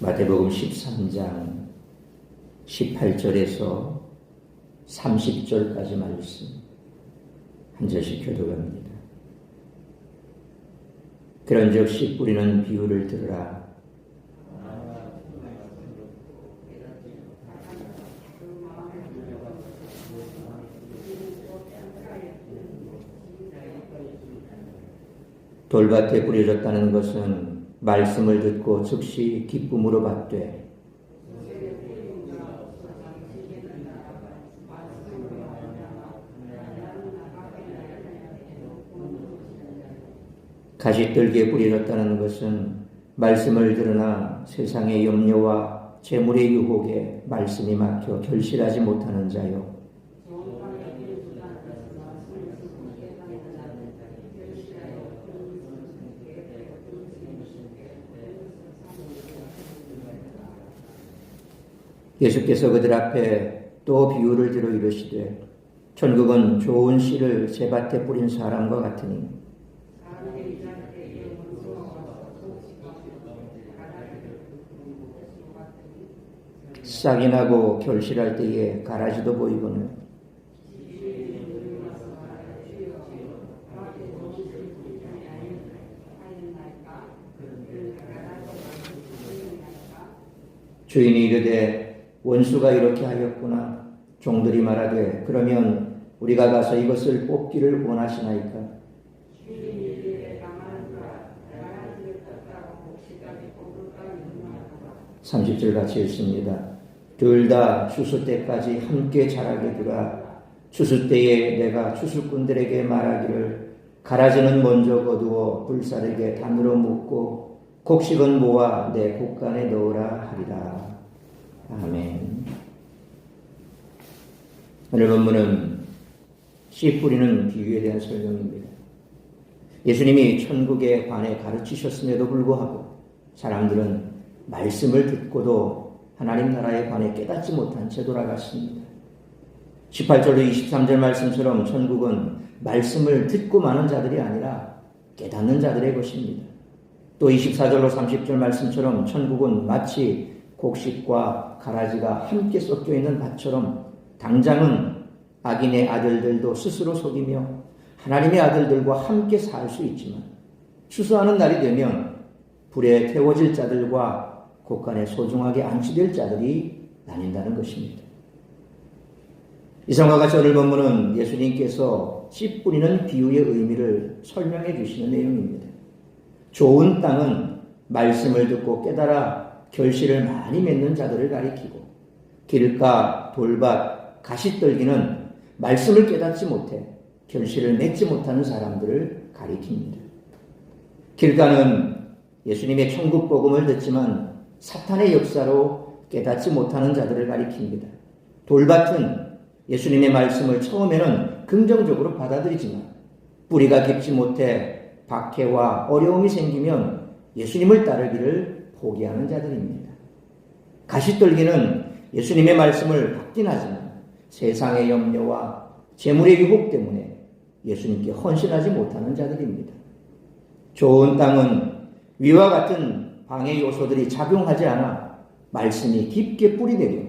마태복음 13장 18절에서 30절까지 말씀 한 절씩 교도합니다. 그런즉 씨 뿌리는 비유를 들으라. 돌밭에 뿌려졌다는 것은 말씀을 듣고 즉시 기쁨으로 받되 가시떨기에 뿌려졌다는 것은 말씀을 들으나 세상의 염려와 재물의 유혹에 말씀이 막혀 결실하지 못하는 자요. 예수께서 그들 앞에 또 비유를 들어 이르시되 천국은 좋은 씨를 제 밭에 뿌린 사람과 같으니. 싹이 나고 결실할 때에 가라지도 보이거늘. 주인이 이르되 원수가 이렇게 하였구나 종들이 말하되 그러면 우리가 가서 이것을 뽑기를 원하시나이까 30절 같이 읽습니다. 둘 다 추수 때까지 함께 자라게 두라. 추수 때에 내가 추수꾼들에게 말하기를 가라지는 먼저 거두어 불사르게 단으로 묶고 곡식은 모아 내 곡간에 넣으라 하리라. 아멘. 오늘 본문은 씨 뿌리는 비유에 대한 설명입니다. 예수님이 천국에 관해 가르치셨음에도 불구하고 사람들은 말씀을 듣고도 하나님 나라에 관해 깨닫지 못한 채 돌아갔습니다. 18절로 23절 말씀처럼 천국은 말씀을 듣고 마는 자들이 아니라 깨닫는 자들의 것입니다. 또 24절로 30절 말씀처럼 천국은 마치 곡식과 가라지가 함께 섞여 있는 밭처럼 당장은 악인의 아들들도 스스로 속이며 하나님의 아들들과 함께 살 수 있지만 추수하는 날이 되면 불에 태워질 자들과 곳간에 소중하게 안치될 자들이 나뉜다는 것입니다. 이상과 같이 오늘 본문은 예수님께서 씨 뿌리는 비유의 의미를 설명해 주시는 내용입니다. 좋은 땅은 말씀을 듣고 깨달아 결실을 많이 맺는 자들을 가리키고 길가, 돌밭, 가시떨기는 말씀을 깨닫지 못해 결실을 맺지 못하는 사람들을 가리킵니다. 길가는 예수님의 천국 복음을 듣지만 사탄의 역사로 깨닫지 못하는 자들을 가리킵니다. 돌밭은 예수님의 말씀을 처음에는 긍정적으로 받아들이지만 뿌리가 깊지 못해 박해와 어려움이 생기면 예수님을 따르기를 포기하는 자들입니다. 가시떨기는 예수님의 말씀을 받긴 하지만 세상의 염려와 재물의 유혹 때문에 예수님께 헌신하지 못하는 자들입니다. 좋은 땅은 위와 같은 방해 요소들이 작용하지 않아 말씀이 깊게 뿌리내려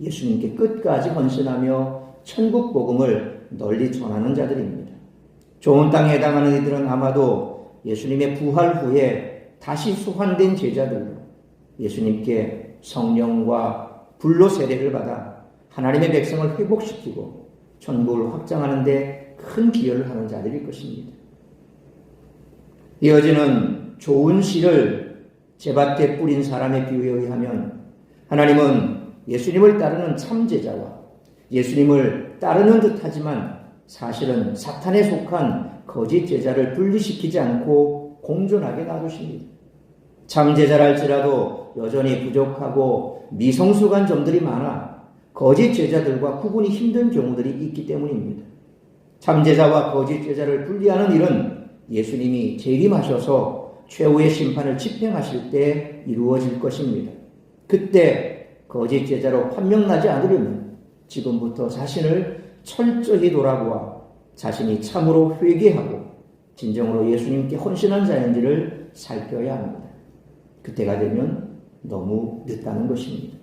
예수님께 끝까지 헌신하며 천국 복음을 널리 전하는 자들입니다. 좋은 땅에 해당하는 이들은 아마도 예수님의 부활 후에 다시 소환된 제자들로 예수님께 성령과 불로 세례를 받아 하나님의 백성을 회복시키고 천국을 확장하는데 큰 기여를 하는 자들일 것입니다. 이어지는 좋은 씨를 제밭에 뿌린 사람의 비유에 의하면 하나님은 예수님을 따르는 참제자와 예수님을 따르는 듯 하지만 사실은 사탄에 속한 거짓 제자를 분리시키지 않고 공존하게 놔두십니다. 참제자랄지라도 여전히 부족하고 미성숙한 점들이 많아 거짓 제자들과 구분이 힘든 경우들이 있기 때문입니다. 참제자와 거짓 제자를 분리하는 일은 예수님이 재림하셔서 최후의 심판을 집행하실 때 이루어질 것입니다. 그때 거짓 제자로 판명나지 않으려면 지금부터 자신을 철저히 돌아보아 자신이 참으로 회개하고 진정으로 예수님께 헌신한 자인지를 살펴야 합니다. 그때가 되면 너무 늦다는 것입니다.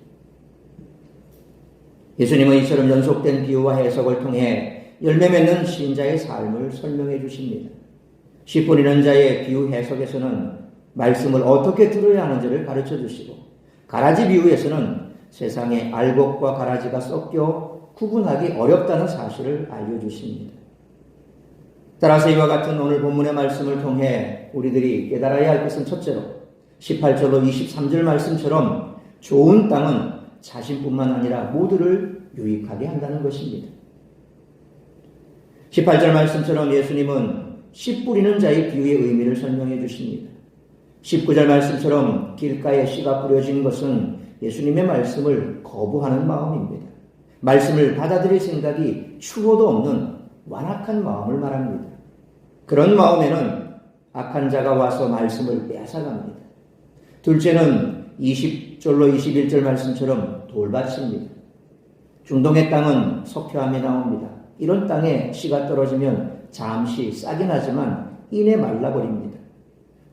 예수님은 이처럼 연속된 비유와 해석을 통해 열매 맺는 신자의 삶을 설명해 주십니다. 씨 뿌리는 자의 비유 해석에서는 말씀을 어떻게 들어야 하는지를 가르쳐 주시고 가라지 비유에서는 세상에 알곡과 가라지가 섞여 구분하기 어렵다는 사실을 알려주십니다. 따라서 이와 같은 오늘 본문의 말씀을 통해 우리들이 깨달아야 할 것은 첫째로 18절로 23절 말씀처럼 좋은 땅은 자신뿐만 아니라 모두를 유익하게 한다는 것입니다. 18절 말씀처럼 예수님은 씨 뿌리는 자의 비유의 의미를 설명해 주십니다. 19절 말씀처럼 길가에 씨가 뿌려진 것은 예수님의 말씀을 거부하는 마음입니다. 말씀을 받아들일 생각이 추호도 없는 완악한 마음을 말합니다. 그런 마음에는 악한 자가 와서 말씀을 빼앗아갑니다. 둘째는 20절로 21절 말씀처럼 돌밭입니다. 중동의 땅은 석회암이 나옵니다. 이런 땅에 씨가 떨어지면 잠시 싹이 나지만 이내 말라버립니다.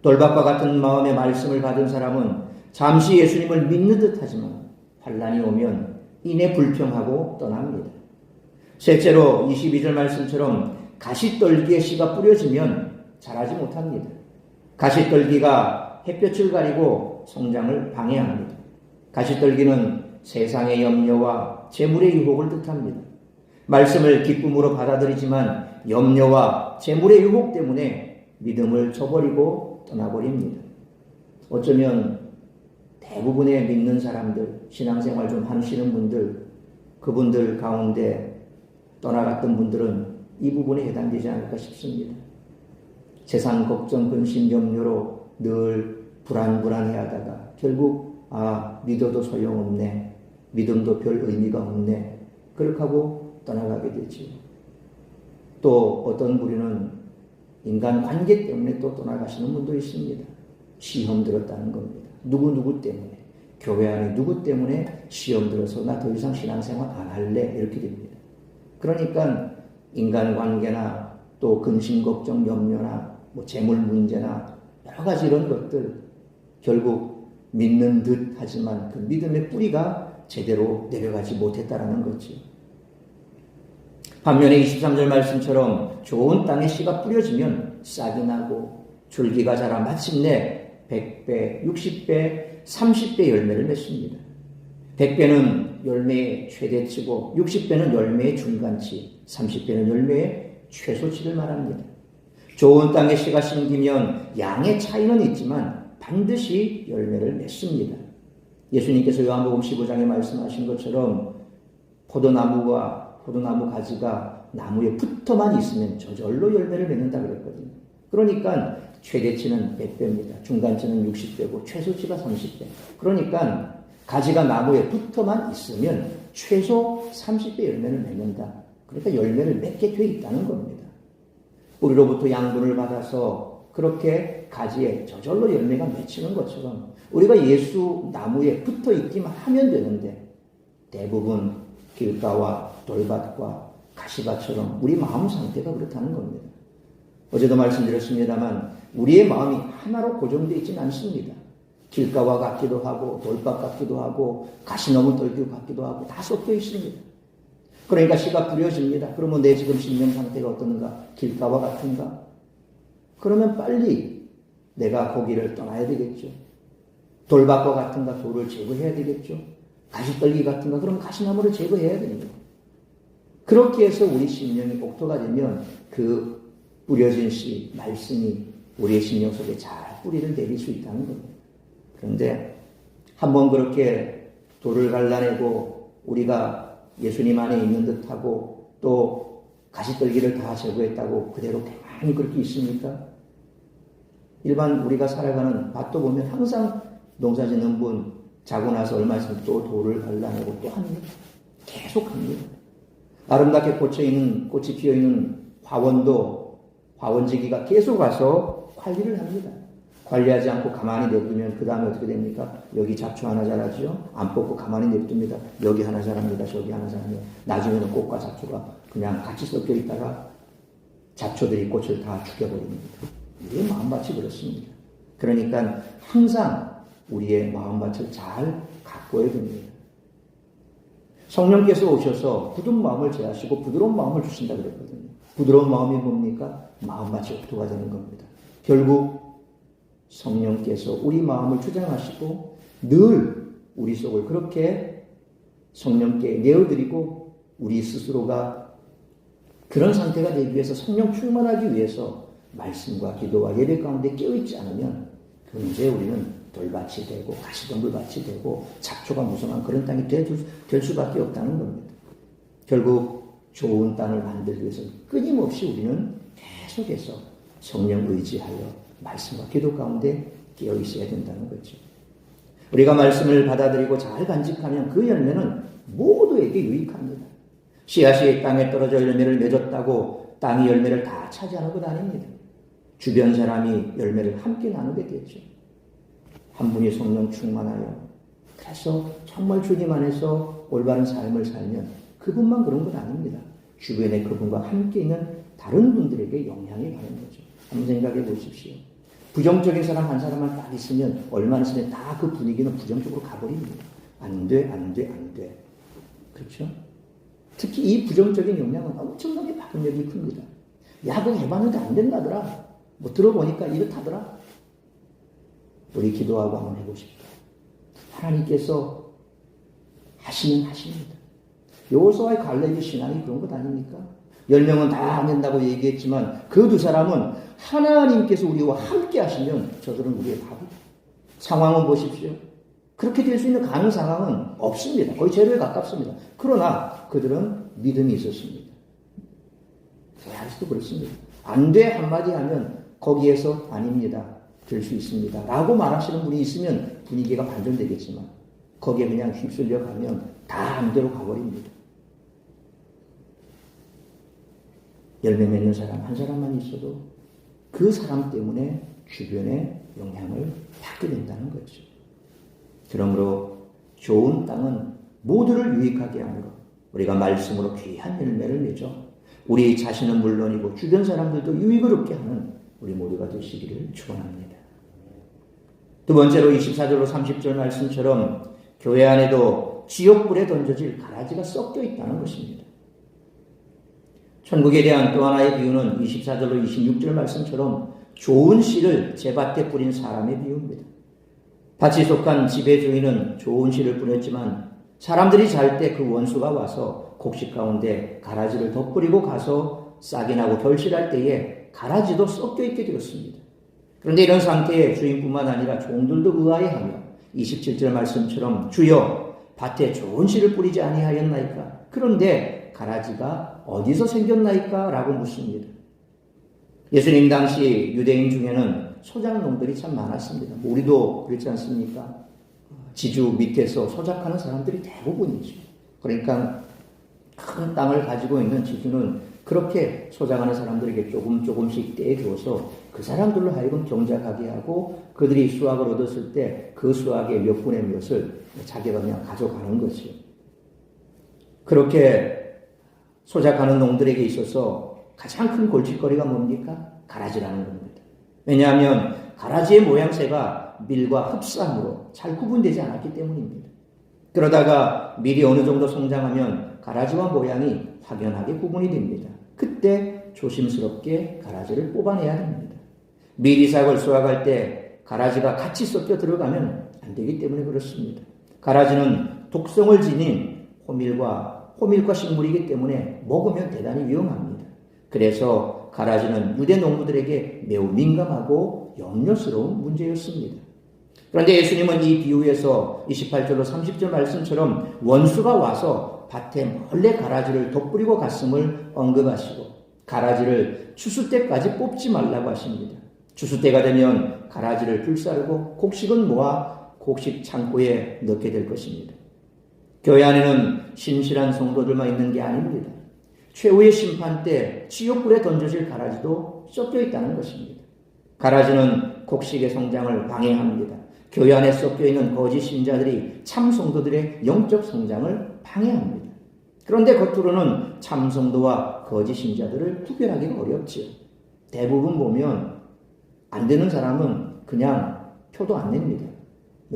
돌밭과 같은 마음의 말씀을 받은 사람은 잠시 예수님을 믿는 듯 하지만 환란이 오면 이내 불평하고 떠납니다. 셋째로 22절 말씀처럼 가시떨기에 씨가 뿌려지면 자라지 못합니다. 가시떨기가 햇볕을 가리고 성장을 방해합니다. 가시떨기는 세상의 염려와 재물의 유혹을 뜻합니다. 말씀을 기쁨으로 받아들이지만 염려와 재물의 유혹 때문에 믿음을 저버리고 떠나버립니다. 어쩌면 대부분의 믿는 사람들, 신앙생활 좀 하시는 분들, 그분들 가운데 떠나갔던 분들은 이 부분에 해당되지 않을까 싶습니다. 세상 걱정, 근심, 염려로 늘 불안불안해 하다가 결국 아, 믿어도 소용없네. 믿음도 별 의미가 없네. 그렇게 하고 떠나가게 되죠. 또 어떤 무리는 인간 관계 때문에 또 떠나가시는 분도 있습니다. 시험 들었다는 겁니다. 누구누구 때문에. 교회 안에 누구 때문에 시험 들어서 나 더 이상 신앙생활 안 할래. 이렇게 됩니다. 그러니까 인간 관계나 또 근심 걱정 염려나 뭐 재물 문제나 여러 가지 이런 것들 결국 믿는 듯 하지만 그 믿음의 뿌리가 제대로 내려가지 못했다라는 거죠. 반면에 23절 말씀처럼 좋은 땅에 씨가 뿌려지면 싹이 나고 줄기가 자라 마침내 100배, 60배, 30배 열매를 맺습니다. 100배는 열매의 최대치고 60배는 열매의 중간치, 30배는 열매의 최소치를 말합니다. 좋은 땅에 씨가 심기면 양의 차이는 있지만 반드시 열매를 맺습니다. 예수님께서 요한복음 15장에 말씀하신 것처럼 포도나무와 포도나무 가지가 나무에 붙어만 있으면 저절로 열매를 맺는다 그랬거든요. 그러니까 최대치는 100배입니다. 중간치는 60배고 최소치가 30배. 그러니까 가지가 나무에 붙어만 있으면 최소 30배 열매를 맺는다. 그러니까 열매를 맺게 돼 있다는 겁니다. 우리로부터 양분을 받아서 그렇게 가지에 저절로 열매가 맺히는 것처럼 우리가 예수 나무에 붙어 있기만 하면 되는데 대부분 길가와 돌밭과 가시밭처럼 우리 마음 상태가 그렇다는 겁니다. 어제도 말씀드렸습니다만 우리의 마음이 하나로 고정되어 있지는 않습니다. 길가와 같기도 하고 돌밭 같기도 하고 가시너무 떨기 같기도 하고 다 섞여 있습니다. 그러니까 씨가 뿌려집니다. 그러면 내 지금 심령 상태가 어떤가? 길가와 같은가? 그러면 빨리 내가 거기를 떠나야 되겠죠. 돌밭과 같은가? 돌을 제거해야 되겠죠. 가시떨기 같은가? 그럼 가시나무를 제거해야 됩니다. 그렇게 해서 우리 심령이 복토가 되면 그 뿌려진 씨, 말씀이 우리의 심령 속에 잘 뿌리를 내릴 수 있다는 겁니다. 그런데 한번 그렇게 돌을 갈라내고 우리가 예수님 안에 있는 듯하고 또 가시떨기를 다 제거했다고 그대로 가만히 그렇게 있습니까? 일반 우리가 살아가는 밭도 보면 항상 농사 짓는 분 자고 나서 얼마 있으면 또 돌을 갈라내고 또 합니다. 계속 합니다. 아름답게 꽂혀 있는 꽃이 피어 있는 화원도 화원지기가 계속 와서 관리를 합니다. 관리하지 않고 가만히 냅두면 그 다음에 어떻게 됩니까? 여기 잡초 하나 자라죠? 안 뽑고 가만히 냅둡니다. 여기 하나 자랍니다. 저기 하나 자랍니다. 나중에는 꽃과 잡초가 그냥 같이 섞여 있다가 잡초들이 꽃을 다 죽여버립니다. 우리의 마음밭이 그렇습니다. 그러니까 항상 우리의 마음밭을 잘 가꿔야 됩니다. 성령께서 오셔서 굳은 마음을 제하시고 부드러운 마음을 주신다 그랬거든요. 부드러운 마음이 뭡니까? 마음밭이 옥토가 되는 겁니다. 결국 성령께서 우리 마음을 주장하시고 늘 우리 속을 그렇게 성령께 내어드리고 우리 스스로가 그런 상태가 되기 위해서 성령 충만하기 위해서 말씀과 기도와 예배 가운데 깨어있지 않으면 그 문제에 우리는 돌밭이 되고 가시덤불밭이 되고 잡초가 무성한 그런 땅이 될, 될 수밖에 없다는 겁니다. 결국 좋은 땅을 만들기 위해서 끊임없이 우리는 계속해서 성령 의지하여 말씀과 기도 가운데 깨어 있어야 된다는 거죠. 우리가 말씀을 받아들이고 잘 간직하면 그 열매는 모두에게 유익합니다. 씨앗이 땅에 떨어져 열매를 맺었다고 땅이 열매를 다 차지하는 것 아닙니다. 주변 사람이 열매를 함께 나누게 되죠. 한 분이 성령 충만하여 그래서 정말 주님 안에서 올바른 삶을 살면 그분만 그런 건 아닙니다. 주변에 그분과 함께 있는 다른 분들에게 영향이 가는 거죠. 한번 생각해 보십시오. 부정적인 사람 한 사람만 딱 있으면 얼마나 있으면 다 그 분위기는 부정적으로 가버립니다. 안 돼, 안 돼, 안 돼. 그렇죠? 특히 이 부정적인 영향은 엄청나게 파급력이 큽니다. 야, 그거 해봤는데 안 된다더라. 뭐 들어보니까 이렇다더라. 우리 기도하고 한번 해보십시오. 하나님께서 하시면 하십니다. 요소와의 갈렙의 신앙이 그런 것 아닙니까? 열 명은 다 안 된다고 얘기했지만 그 두 사람은 하나님께서 우리와 함께 하시면 저들은 우리의 밥이 상황은 보십시오. 그렇게 될 수 있는 가능 상황은 없습니다. 거의 제로에 가깝습니다. 그러나 그들은 믿음이 있었습니다. 아직도 그렇습니다. 안 돼 한마디 하면 거기에서 아닙니다. 될 수 있습니다. 라고 말하시는 분이 있으면 분위기가 반전되겠지만 거기에 그냥 휩쓸려 가면 다 안대로 가버립니다. 열매 맺는 사람 한 사람만 있어도 그 사람 때문에 주변에 영향을 받게 된다는 거죠. 그러므로 좋은 땅은 모두를 유익하게 하는 것. 우리가 말씀으로 귀한 열매를 내죠. 우리 자신은 물론이고 주변 사람들도 유익을 얻게 하는 우리 모두가 되시기를 축원합니다. 두 번째로 24절로 30절 말씀처럼 교회 안에도 지옥불에 던져질 가라지가 섞여 있다는 것입니다. 천국에 대한 또 하나의 비유는 24절로 26절 말씀처럼 좋은 씨를 제밭에 뿌린 사람의 비유입니다. 밭이 속한 집의 주인은 좋은 씨를 뿌렸지만 사람들이 잘 때 그 원수가 와서 곡식 가운데 가라지를 덧뿌리고 가서 싹이 나고 결실할 때에 가라지도 섞여 있게 되었습니다. 그런데 이런 상태에 주인뿐만 아니라 종들도 의아해하며 27절 말씀처럼 주여 밭에 좋은 씨를 뿌리지 아니하였나이까 그런데 가라지가 어디서 생겼나이까 라고 묻습니다. 예수님 당시 유대인 중에는 소작농들이 참 많았습니다. 우리도 그렇지 않습니까? 지주 밑에서 소작하는 사람들이 대부분이죠. 그러니까 큰 땅을 가지고 있는 지주는 그렇게 소작하는 사람들에게 조금 조금씩 떼주어서 그 사람들로 하여금 경작하게 하고 그들이 수확을 얻었을 때 그 수확의 몇 분의 몇을 자기가 그냥 가져가는 거죠. 그렇게 소작하는 농들에게 있어서 가장 큰 골칫거리가 뭡니까? 가라지라는 겁니다. 왜냐하면 가라지의 모양새가 밀과 흡사함으로 잘 구분되지 않았기 때문입니다. 그러다가 밀이 어느 정도 성장하면 가라지와 모양이 확연하게 구분이 됩니다. 그때 조심스럽게 가라지를 뽑아내야 됩니다. 밀이삭을 수확할 때 가라지가 같이 섞여 들어가면 안 되기 때문에 그렇습니다. 가라지는 독성을 지닌 호밀과 호밀과 식물이기 때문에 먹으면 대단히 위험합니다. 그래서 가라지는 유대 농부들에게 매우 민감하고 염려스러운 문제였습니다. 그런데 예수님은 이 비유에서 28절로 30절 말씀처럼 원수가 와서 밭에 몰래 가라지를 덧뿌리고 갔음을 언급하시고 가라지를 추수 때까지 뽑지 말라고 하십니다. 추수 때가 되면 가라지를 불사르고 곡식은 모아 곡식 창고에 넣게 될 것입니다. 교회 안에는 신실한 성도들만 있는 게 아닙니다. 최후의 심판 때 지옥불에 던져질 가라지도 섞여 있다는 것입니다. 가라지는 곡식의 성장을 방해합니다. 교회 안에 섞여 있는 거짓 신자들이 참 성도들의 영적 성장을 방해합니다. 그런데 겉으로는 참 성도와 거짓 신자들을 구별하기가 어렵지요. 대부분 보면 안 되는 사람은 그냥 표도 안 냅니다.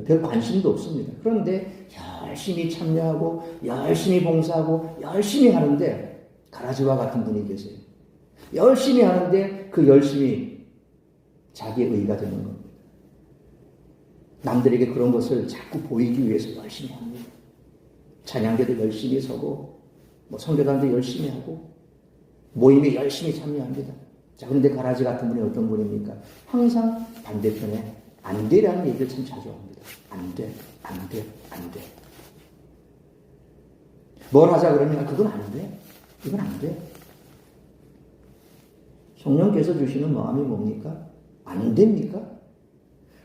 별 관심도 없습니다. 그런데 열심히 참여하고 열심히 봉사하고 열심히 하는데 가라지와 같은 분이 계세요. 열심히 하는데 그 열심히 자기의 의가 되는 겁니다. 남들에게 그런 것을 자꾸 보이기 위해서 열심히 합니다. 찬양대도 열심히 서고 뭐 성교단도 열심히 하고 모임에 열심히 참여합니다. 자 그런데 가라지 같은 분이 어떤 분입니까? 항상 반대편에 안 되라는 얘기를 참 자주 합니다. 안 돼, 안 돼, 안 돼. 뭘 하자 그러면 그건 안 돼. 이건 안 돼. 성령께서 주시는 마음이 뭡니까? 안 됩니까?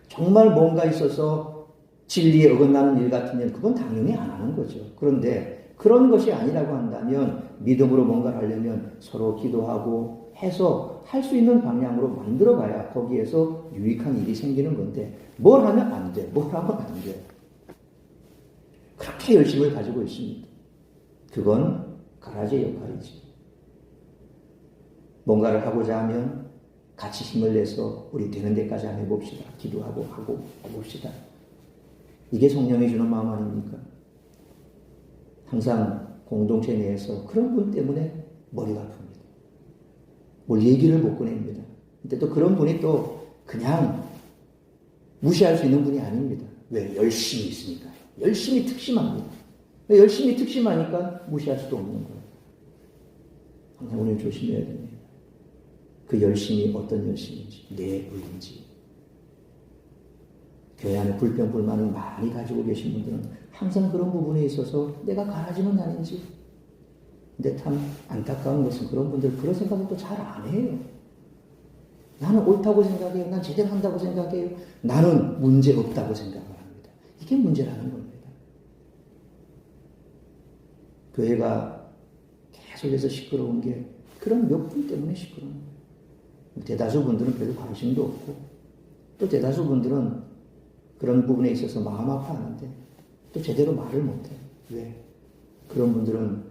정말 뭔가 있어서 진리에 어긋나는 일 같으면 그건 당연히 안 하는 거죠. 그런데 그런 것이 아니라고 한다면 믿음으로 뭔가를 하려면 서로 기도하고 해서 할 수 있는 방향으로 만들어 가야 거기에서 유익한 일이 생기는 건데 뭘 하면 안 돼. 뭘 하면 안 돼. 그렇게 열심을 가지고 있습니다. 그건 가라지의 역할이지. 뭔가를 하고자 하면 같이 힘을 내서 우리 되는 데까지 한번 해봅시다. 기도하고 하고 해봅시다. 이게 성령이 주는 마음 아닙니까? 항상 공동체 내에서 그런 분 때문에 머리가 아픕니다. 뭘 얘기를 못 꺼냅니다. 근데 또 그런 분이 또 그냥 무시할 수 있는 분이 아닙니다. 왜? 열심히 있으니까. 열심히 특심합니다. 열심히 특심하니까 무시할 수도 없는 거예요. 항상 오늘 조심해야 됩니다. 그 열심이 어떤 열심인지, 내 의인지. 교회 안에 불평, 불만을 많이 가지고 계신 분들은 항상 그런 부분에 있어서 내가 가라지는 아닌지. 근데 참 안타까운 것은 그런 분들 그런 생각을 또 잘 안 해요. 나는 옳다고 생각해요. 난 제대로 한다고 생각해요. 나는 문제 없다고 생각을 합니다. 이게 문제라는 겁니다. 교회가 계속해서 시끄러운 게 그런 몇 분 때문에 시끄러운 거예요. 대다수 분들은 별로 관심도 없고 또 대다수 분들은 그런 부분에 있어서 마음 아파하는데 또 제대로 말을 못해요. 왜? 그런 분들은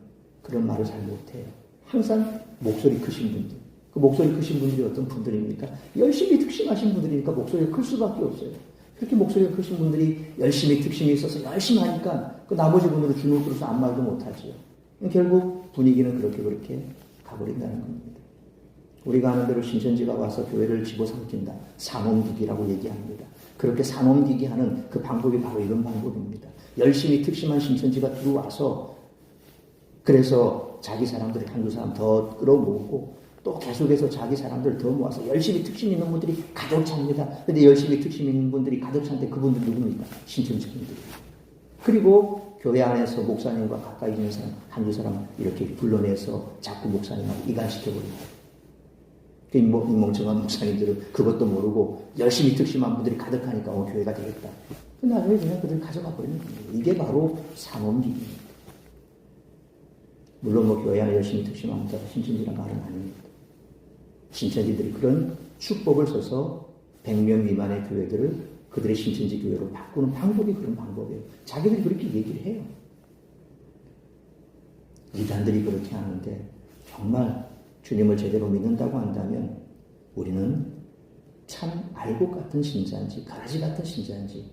그런 말을 잘 못해요. 항상 목소리 크신 분들. 그 목소리 크신 분들이 어떤 분들입니까? 열심히 특심하신 분들이니까 목소리가 클 수밖에 없어요. 그렇게 목소리가 크신 분들이 열심히 특심이 있어서 열심히 하니까 그 나머지 분들은 주눅 들어서 아무 말도 못하지요. 결국 분위기는 그렇게 그렇게 가버린다는 겁니다. 우리가 아는 대로 신천지가 와서 교회를 집어삼킨다. 삼원기기라고 얘기합니다. 그렇게 삼원기기 하는 그 방법이 바로 이런 방법입니다. 열심히 특심한 신천지가 들어와서 그래서 자기 사람들이 한두 사람 더 끌어모으고 또 계속해서 자기 사람들 더 모아서 열심히 특심 있는 분들이 가득 찹니다. 근데 열심히 특심 있는 분들이 가득 찬데 그분들 누굽니까? 신천지분들이. 그리고 교회 안에서 목사님과 가까이 있는 사람 한두 사람 이렇게 불러내서 자꾸 목사님하고 이간시켜버립니다. 그 멍청한 목사님들은 그것도 모르고 열심히 특심한 분들이 가득하니까 어, 교회가 되겠다. 그 나중에 그냥 그들 가져가 버리는 거예요. 이게 바로 상업기입니다. 물론 뭐 교회 안에 열심히 특심한 분들 신천지란 말은 아닙니다. 신천지들이 그런 축복을 써서 100명 미만의 교회들을 그들의 신천지 교회로 바꾸는 방법이 그런 방법이에요. 자기들이 그렇게 얘기를 해요. 이단들이 그렇게 하는데 정말 주님을 제대로 믿는다고 한다면 우리는 참 알곡 같은 신자인지 가라지 같은 신자인지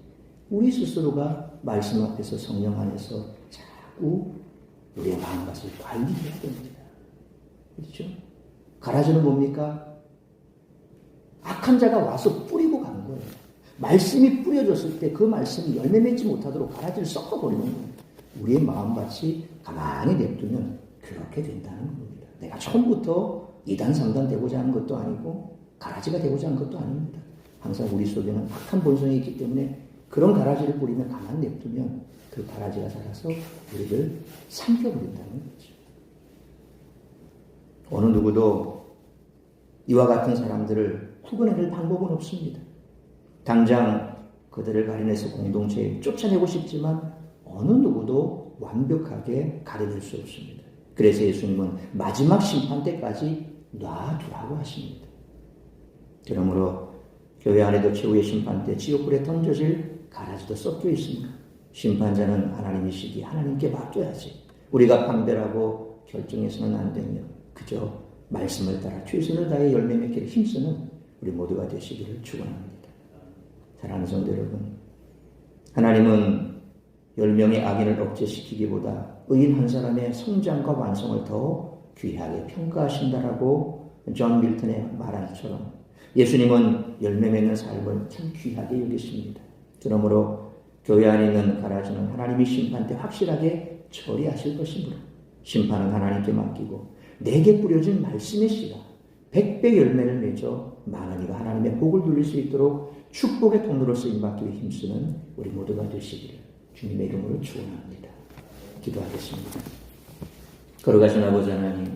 우리 스스로가 말씀 앞에서 성령 안에서 자꾸 우리의 마음가짐을 관리해야 됩니다. 그렇죠? 가라지는 뭡니까? 악한 자가 와서 뿌리고 가는 거예요. 말씀이 뿌려졌을 때 그 말씀이 열매 맺지 못하도록 가라지를 섞어버리는 거예요. 우리의 마음같이 가만히 냅두면 그렇게 된다는 겁니다. 내가 처음부터 이단 삼단 되고자 하는 것도 아니고 가라지가 되고자 하는 것도 아닙니다. 항상 우리 속에는 악한 본성이 있기 때문에 그런 가라지를 뿌리면 가만 냅두면 그 가라지가 자라서 우리를 삼켜버린다는 거죠. 어느 누구도 이와 같은 사람들을 구분해낼 방법은 없습니다. 당장 그들을 가려내서 공동체에 쫓아내고 싶지만 어느 누구도 완벽하게 가려낼 수 없습니다. 그래서 예수님은 마지막 심판 때까지 놔두라고 하십니다. 그러므로 교회 안에도 최후의 심판 때 지옥불에 던져질 가라지도 섞여 있습니다. 심판자는 하나님이시기 하나님께 맡겨야지. 우리가 판별하고 결정해서는 안 되며 그저 말씀을 따라 최선을 다해 열매 맺기를 힘쓰는 우리 모두가 되시기를 축원합니다. 사랑하는 성도 여러분, 하나님은 열 명의 악인을 억제시키기보다 의인 한 사람의 성장과 완성을 더 귀하게 평가하신다라고 존 밀턴의 말한 것처럼 예수님은 열매 맺는 삶을 참 귀하게 여기십니다. 그러므로 교회 안에 있는 가라지는 하나님이 심판 때 확실하게 처리하실 것이므로 심판은 하나님께 맡기고 내게 뿌려진 말씀의 씨가 백배 열매를 맺어 많은 이가 하나님의 복을 누릴 수 있도록 축복의 통로로 쓰임받기 위해 힘쓰는 우리 모두가 되시기를 주님의 이름으로 축원합니다. 기도하겠습니다. 걸어가신 아버지 하나님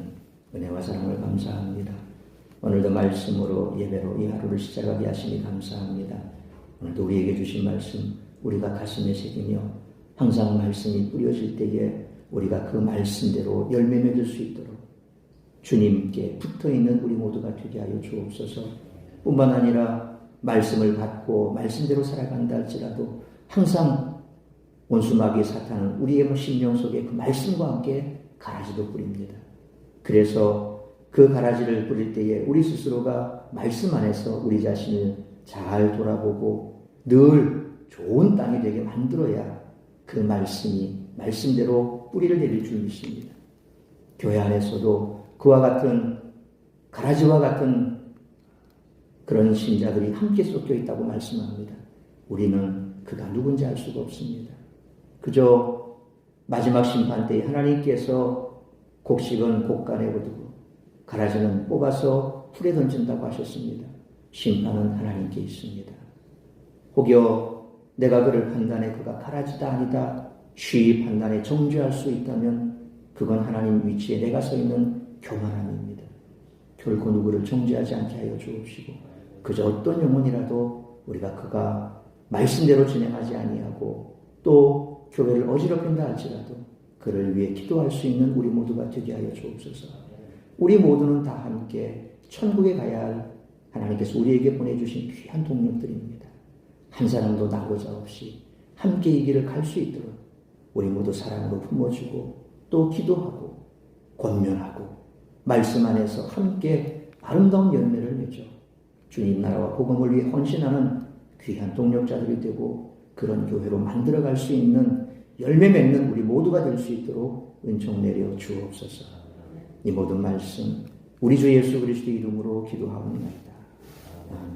은혜와 사랑을 감사합니다. 오늘도 말씀으로 예배로 이 하루를 시작하게 하시니 감사합니다. 오늘도 우리에게 주신 말씀 우리가 가슴에 새기며 항상 말씀이 뿌려질 때에 우리가 그 말씀대로 열매 맺을 수 있도록 주님께 붙어 있는 우리 모두가 되게 하여 주옵소서. 뿐만 아니라 말씀을 받고 말씀대로 살아간다 할지라도 항상 원수마귀 사탄은 우리의 뭐 심령 속에 그 말씀과 함께 가라지도 뿌립니다. 그래서 그 가라지를 뿌릴 때에 우리 스스로가 말씀 안에서 우리 자신을 잘 돌아보고 늘 좋은 땅이 되게 만들어야 그 말씀이 말씀대로 뿌리를 내릴 줄 믿습니다. 교회 안에서도 그와 같은 가라지와 같은 그런 신자들이 함께 섞여 있다고 말씀합니다. 우리는 그가 누군지 알 수가 없습니다. 그저 마지막 심판 때 하나님께서 곡식은 곡간에 거두고 가라지는 뽑아서 풀에 던진다고 하셨습니다. 심판은 하나님께 있습니다. 혹여 내가 그를 판단해 그가 가라지다 아니다 쉬 판단에 정죄할 수 있다면 그건 하나님 위치에 내가 서 있는 교만함입니다. 결코 누구를 정죄하지 않게 하여 주옵시고 그저 어떤 영혼이라도 우리가 그가 말씀대로 진행하지 아니하고 또 교회를 어지럽힌다 할지라도 그를 위해 기도할 수 있는 우리 모두가 되게 하여 주옵소서. 우리 모두는 다 함께 천국에 가야 할 하나님께서 우리에게 보내주신 귀한 동력들입니다. 한 사람도 나고자 없이 함께 이 길을 갈 수 있도록 우리 모두 사랑으로 품어주고 또 기도하고 권면하고 말씀 안에서 함께 아름다운 열매를 맺어 주님 나라와 복음을 위해 헌신하는 귀한 동력자들이 되고 그런 교회로 만들어갈 수 있는 열매 맺는 우리 모두가 될 수 있도록 은총 내려 주옵소서. 이 모든 말씀 우리 주 예수 그리스도 이름으로 기도하옵나이다. 아멘.